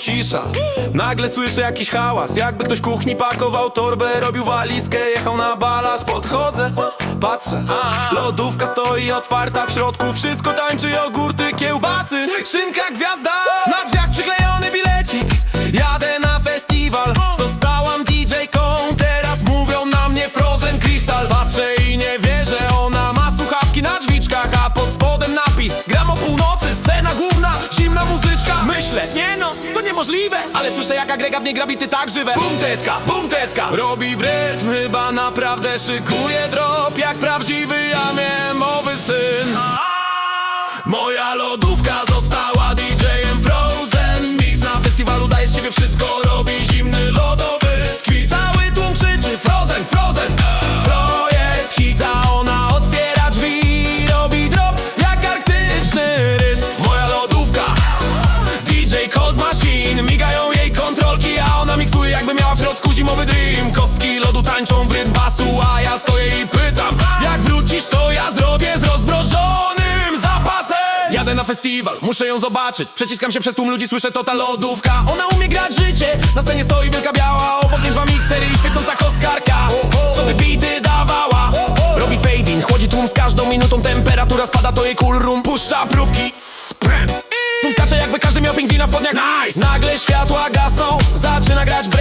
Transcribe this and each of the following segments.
cisza. Nagle słyszę jakiś hałas Jakby ktoś kuchni pakował torbę Robił walizkę, jechał na balast. Podchodzę, patrzę Lodówka stoi otwarta w środku Wszystko tańczy, jogurty, kiełbasy Szynka, gwiazda. Na drzwiach niemożliwe. Ale słyszę jak agrega w niej grabity tak żywe. Bum teska, bum teska. Robi w rytm, chyba naprawdę szykuje drop Jak prawdziwy Jamiemowy syn. Moja lodówka została DJ-em Frozen. Mix na festiwalu daje z siebie wszystko muszę ją zobaczyć. Przeciskam się przez tłum ludzi, słyszę to ta lodówka. Ona umie grać życie, na scenie stoi wielka biała Obok niej dwa miksery i świecąca kostkarka. Co by bity dawała? Robi fade in, chłodzi tłum z każdą minutą. Temperatura spada, to jej cool room Puszcza próbki. Sprem. Tu skacze jakby każdy miał pingwina w podniach. Nice. Nagle światła gasną, zaczyna grać breakdown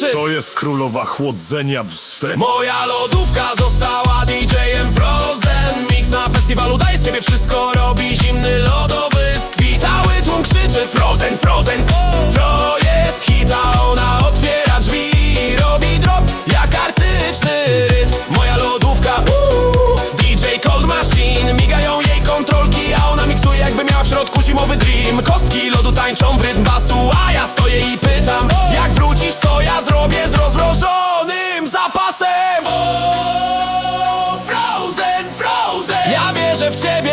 ryczy To jest królowa chłodzenia wstęp. Moja lodówka została DJ-em Frozen. Mix na festiwalu daje z siebie wszystko. Robi zimny lodowy skwit Cały tłum krzyczy Frozen, Frozen To jest hit, a ona otwiera drzwi Robi drop jak artyczny rytm. Moja lodówka uuu, DJ Cold Machine. Migają jej kontrolki, a ona miksuje jakby miała w środku zimowy dream. Kostki lodu tańczą w rytm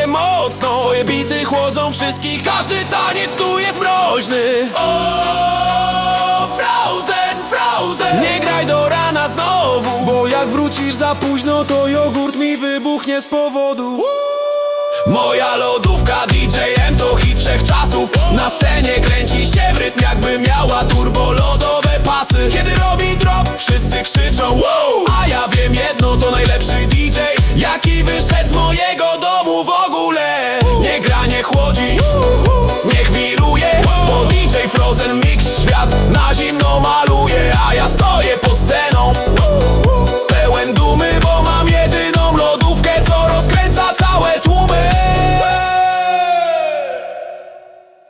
mocno. Twoje bity chłodzą wszystkich. Każdy taniec tu jest mroźny. O, Frozen, Frozen. Nie graj do rana znowu. Bo jak wrócisz za późno To jogurt mi wybuchnie z powodu. Moja lodówka DJ-em to hit wszechczasów. Na scenie kręci się w rytm jakby miała turbolot